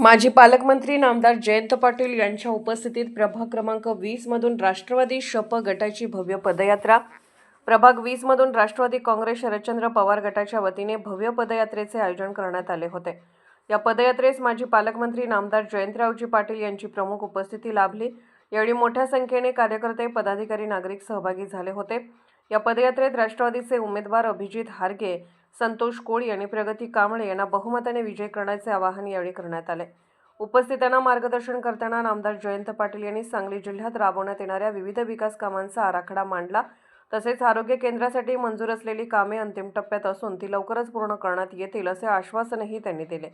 माजी पालकमंत्री नामदार जयंत पाटील यांच्या उपस्थितीत प्रभाग क्रमांक वीस मधून राष्ट्रवादी शप गटाची भव्य पदयात्रा. प्रभाग वीस मधून राष्ट्रवादी काँग्रेस शरदचंद्र पवार गटाच्या वतीने भव्य पदयात्रेचे आयोजन करण्यात आले होते. या पदयात्रेस माजी पालकमंत्री नामदार जयंतरावजी पाटील यांची प्रमुख उपस्थिती लाभली. यावेळी मोठ्या संख्येने कार्यकर्ते पदाधिकारी नागरिक सहभागी झाले होते. या पदयात्रेत राष्ट्रवादीचे उमेदवार अभिजित हारगे संतोष कोळी आणि प्रगती कांबळे यांना बहुमताने विजय करण्याचे आवाहन यावेळी करण्यात आले. उपस्थितांना मार्गदर्शन करताना नामदार जयंत पाटील यांनी सांगली जिल्ह्यात राबवण्यात येणाऱ्या विविध विकास कामांचा आराखडा मांडला. तसेच आरोग्य केंद्रासाठी मंजूर असलेली कामे अंतिम टप्प्यात असून ती लवकरच पूर्ण करण्यात येतील असे आश्वासनही त्यांनी दिले.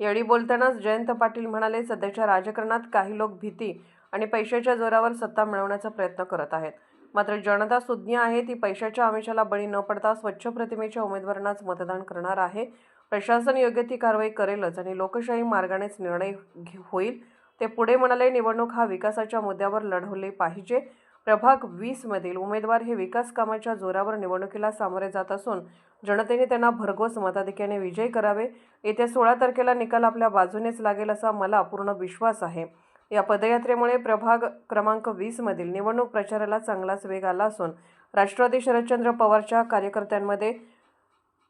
यावेळी बोलतानाच जयंत पाटील म्हणाले सध्याच्या राजकारणात काही लोक भीती आणि पैशाच्या जोरावर सत्ता मिळवण्याचा प्रयत्न करत आहेत. मात्र जनता सुज्ञ आहे ती पैशाच्या आमिषाला बळी न पडता स्वच्छ प्रतिमेच्या उमेदवारांनाच मतदान करणार आहे. प्रशासन योग्य ती कारवाई करेलच आणि लोकशाही मार्गानेच निर्णय घे- होईल. ते पुढे म्हणाले निवडणूक हा विकासाच्या मुद्द्यावर लढवले पाहिजे. प्रभाग वीस मधील उमेदवार हे विकास कामाच्या जोरावर निवडणुकीला सामोरे जात असून जनतेने त्यांना भरघोस मताधिक्याने विजय करावे. येत्या सोळा तारखेला निकाल आपल्या बाजूनेच लागेल असा मला पूर्ण विश्वास आहे. या पदयात्रेमुळे प्रभाग क्रमांक वीसमधील निवडणूक प्रचाराला चांगलाच वेग आला असून राष्ट्रवादी शरदचंद्र पवारच्या कार्यकर्त्यांमध्ये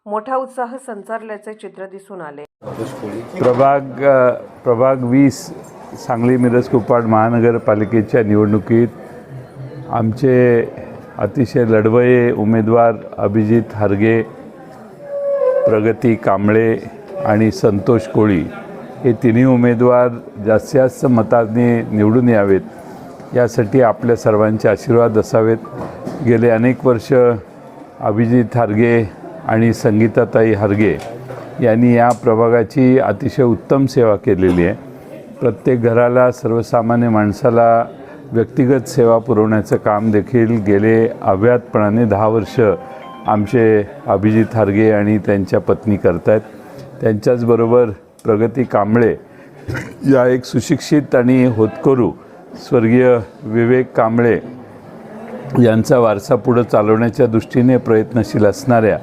मोठा उत्साह संचारल्याचे चित्र दिसून आले. प्रभाग प्रभाग वीस सांगली मिरज कुपाड महानगरपालिकेच्या निवडणुकीत आमचे अतिशय लढवये उमेदवार अभिजित हारगे प्रगती कांबळे आणि संतोष कोळी हे तिन्ही उमेदवार जास्तीत जास्त मतांनी निवडून यावेत. यासाठी आपल्या सर्वांचे आशीर्वाद असावेत. गेले अनेक वर्ष अभिजित हारगे आणि संगीताताई हारगे यांनी या प्रभागाची अतिशय उत्तम सेवा केलेली आहे. प्रत्येक घराला सर्वसामान्य माणसाला व्यक्तिगत सेवा पुरवण्याचं काम देखील गेले अव्याहतपणाने दहा वर्ष आमचे अभिजित हारगे आणि त्यांच्या पत्नी करत आहेत त्यांच्याचबरोबर प्रगती कांबळे या एक सुशिक्षित आणि होतकरू स्वर्गीय विवेक कांबळे यांचा वारसा पुढं चालवण्याच्या दृष्टीने प्रयत्नशील असणाऱ्या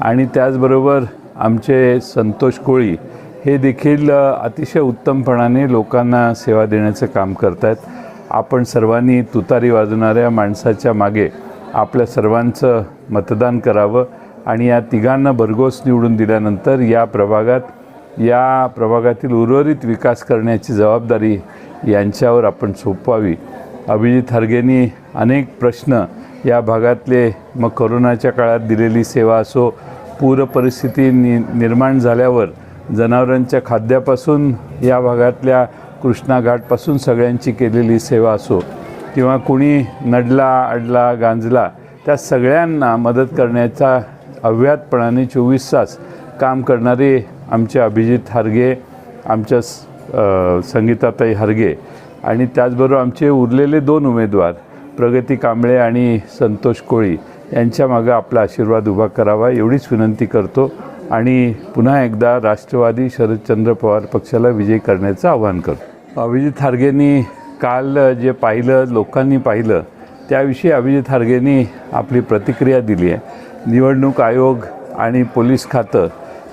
आणि त्याचबरोबर आमचे संतोष कोळी हे देखील अतिशय उत्तमपणाने लोकांना सेवा देण्याचं काम करत आहेत आपण सर्वांनी तुतारी वाजवणाऱ्या माणसाच्या मागे आपल्या सर्वांचं मतदान करावं आणि या तिघांना भरघोस निवडून दिल्यानंतर या प्रभागात या प्रभागातील उर्वरित विकास करण्याची जबाबदारी यांच्यावर आपण सोपवावी. अभिजित हरगेंनी अनेक प्रश्न या भागातले मग करोनाच्या काळात दिलेली सेवा असो पूर परिस्थिती नि निर्माण झाल्यावर जनावरांच्या खाद्यापासून या भागातल्या कृष्णा घाटपासून सगळ्यांची केलेली सेवा असो किंवा कुणी नडला अडला गांजला त्या सगळ्यांना मदत करण्याचा अव्याहतपणाने चोवीस तास काम करणारे आमचे अभिजित हारगे आमच्या स- संगीताताई हरगे आणि त्याचबरोबर आमचे उरलेले दोन उमेदवार प्रगती कांबळे आणि संतोष कोळी यांच्या मागं आपला आशीर्वाद उभा करावा एवढीच विनंती करतो आणि पुन्हा एकदा राष्ट्रवादी शरदचंद्र पवार पक्षाला विजयी करण्याचं आवाहन करतो. अभिजित हारगेंनी काल जे पाहिलं लोकांनी पाहिलं त्याविषयी अभिजित हारगेंनी आपली प्रतिक्रिया दिली आहे. निवडणूक आयोग आणि पोलीस खातं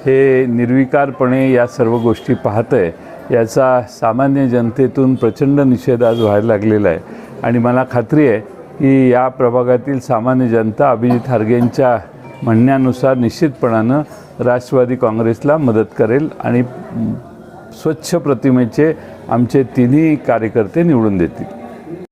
हे निर्विकारपणे या सर्व गोष्टी पाहतं आहे याचा सामान्य जनतेतून प्रचंड निषेध आज व्हायला लागलेला आहे. आणि मला खात्री आहे की या प्रभागातील सामान्य जनता अभिजित हारगेंच्या म्हणण्यानुसार निश्चितपणानं राष्ट्रवादी काँग्रेसला मदत करेल आणि स्वच्छ प्रतिमेचे आमचे तिन्ही कार्यकर्ते निवडून देतील.